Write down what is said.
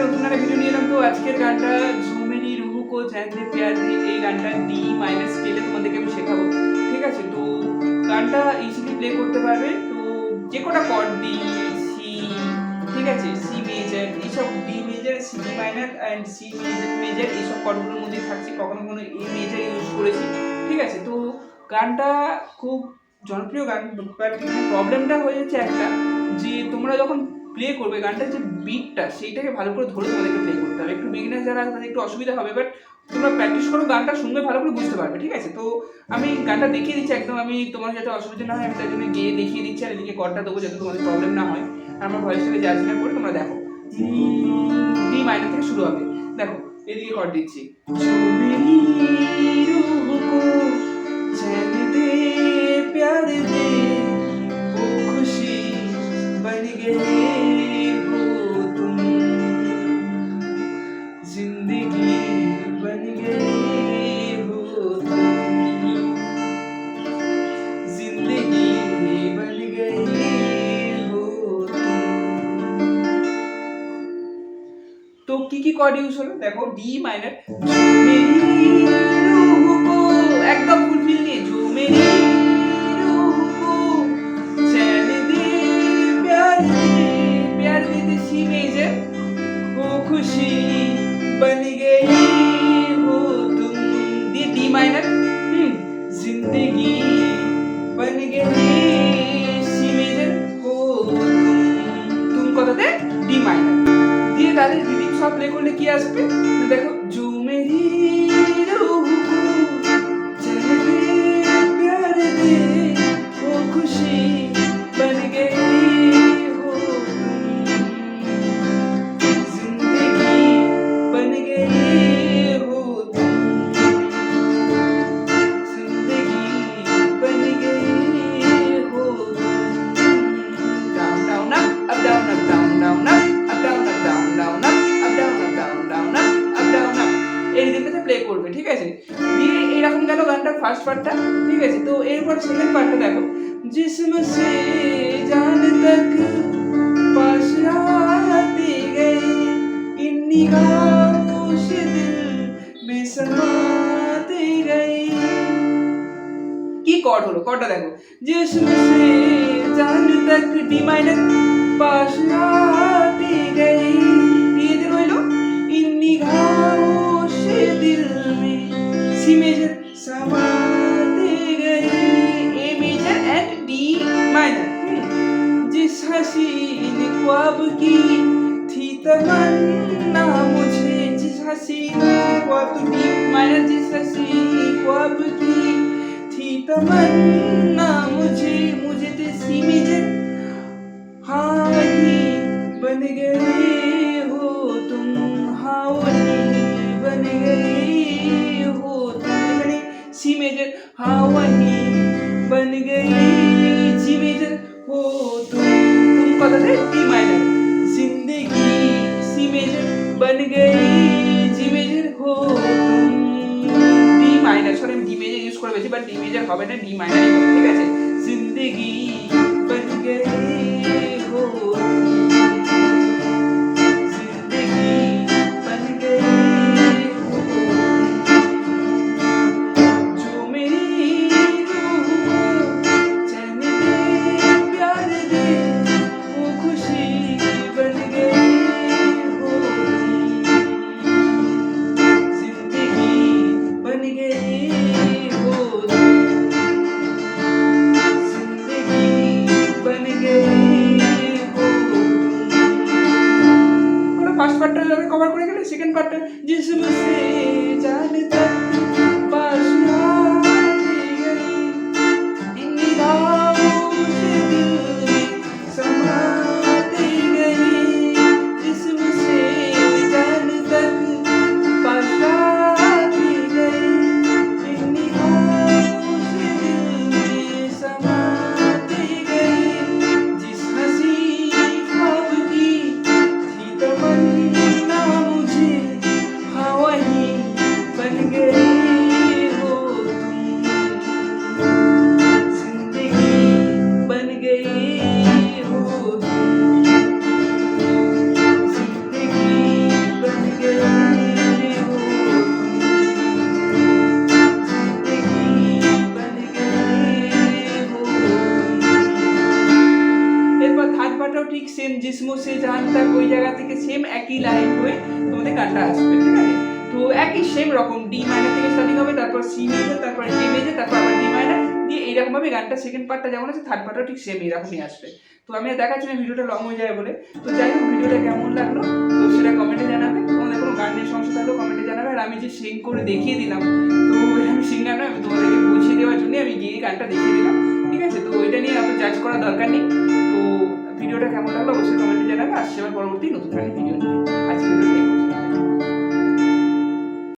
নতুন একটা ভিডিও নিয়ে এলাম। তো আজকের গানটা ঝুমেরি রুহু কো চ্যান্ডে প্যার এই গানটা ডি মাইনাস স্কেলে তোমাদেরকে আমি শেখাবো। ঠিক আছে? তো গানটা ইজিলি প্লে করতে পারবে। তো যে কটা কর্ড ডি সি ঠিক আছে? সি মেজর এইসব D major C minor and C major এইসব কর্ডগুলোর মধ্যে থাকছে। কখনো কখনো এ মেজর ইউজ করেছি। ঠিক আছে? তো গানটা খুব জনপ্রিয় গান বাট প্রবলেমটা হয়ে যাচ্ছে একটা যে তোমরা যখন প্লে করবে গানটার যে বিটটা সেইটাকে ভালো করে ধরে তোমাদেরকে প্লে করতে হবে। একটু বিগিনার যারা তাদের একটু অসুবিধা হবে বাট তোমরা প্র্যাকটিস করো গানটা শুনবে ভালো করে বুঝতে পারবে, ঠিক আছে? তো আমি গানটা দেখিয়ে দিচ্ছি, একদম আমি তোমার যাতে অসুবিধা না হয়, আমি তার জন্য গিয়ে দেখিয়ে দিচ্ছি, আর এদিকে করটা দেবো যাতে তোমাদের প্রবলেম না হয়। আর আমার ভয়েসটাকে যাচ্ছি না করে তোমরা দেখো। ডি মাইনার থেকে শুরু হবে। দেখো, এদিকে কর দিচ্ছি। প্যার কি কি কর্ড ইউজ হলো দেখো ডি মাইনার একদম ফুলফিল নিয়ে जो मेरी रूह को चैन दे प्यार दे प्यार दे सी मेजर वो खुशी बन गई ফার্স্ট পার্টটা ঠিক আছে তো এরপর সেকেন্ড পার্টটা দেখো জিসম সে জান তক পাশ আতি গই ইন্নি গাউশ দিল মে সমাতি গই কি কর্ড হলো কর্ডটা দেখো জিসম সে জান তক ডি মাইনার পাশ আতি सीने को मैंने जिस सीने को थी तमन्ना मुझे मुझे तेसी में जब हावी बन गए हो तुम। हावी बन गए हो तुम। गणे सी मेजर हावी बन गई जी मेजर हो तुम। तुम पता है? করে ডি মেজর ইউজ করে বেশি বাট ডি মেজর হবে না ডি মাইনার ঠিক আছে? জিন্দেগি। जिसम একই সেম রকম ডি মাইনার থেকে স্টার্টিং হবে, তারপর সি মেজর তারপর ডি মেজর তারপর আবার ডি মাইনার দিয়ে এইরকম ভাবে গানটা সেকেন্ড পার্টটা যেমন আছে থার্ড পার্টও ঠিক সেম এরকমই আসবে। তো আমি দেখাচ্ছি না ভিডিওটা লং হয়ে যায় বলে। তো যাই হোক, ভিডিওটা কেমন লাগল, তো সেটা কমেন্টে জানাবে। তোমাদের কোনো গানের সমস্যা থাকলেও কমেন্টে জানাবে। আর আমি যে সিং করে দেখিয়ে দিলাম, তো আমি সিঙ্গার নয় আমি তোমাদেরকে বুঝিয়ে দেওয়ার জন্যই আমি গিয়ে গানটা দেখিয়ে দিলাম, ঠিক আছে? তো এটা নিয়ে এত জাজ করার দরকার নেই। তো ভিডিওটা কেমন লাগল, অবশ্যই কমেন্টে জানাবে। আসছে আবার পরবর্তী নতুন গানের ভিডিও নিয়ে।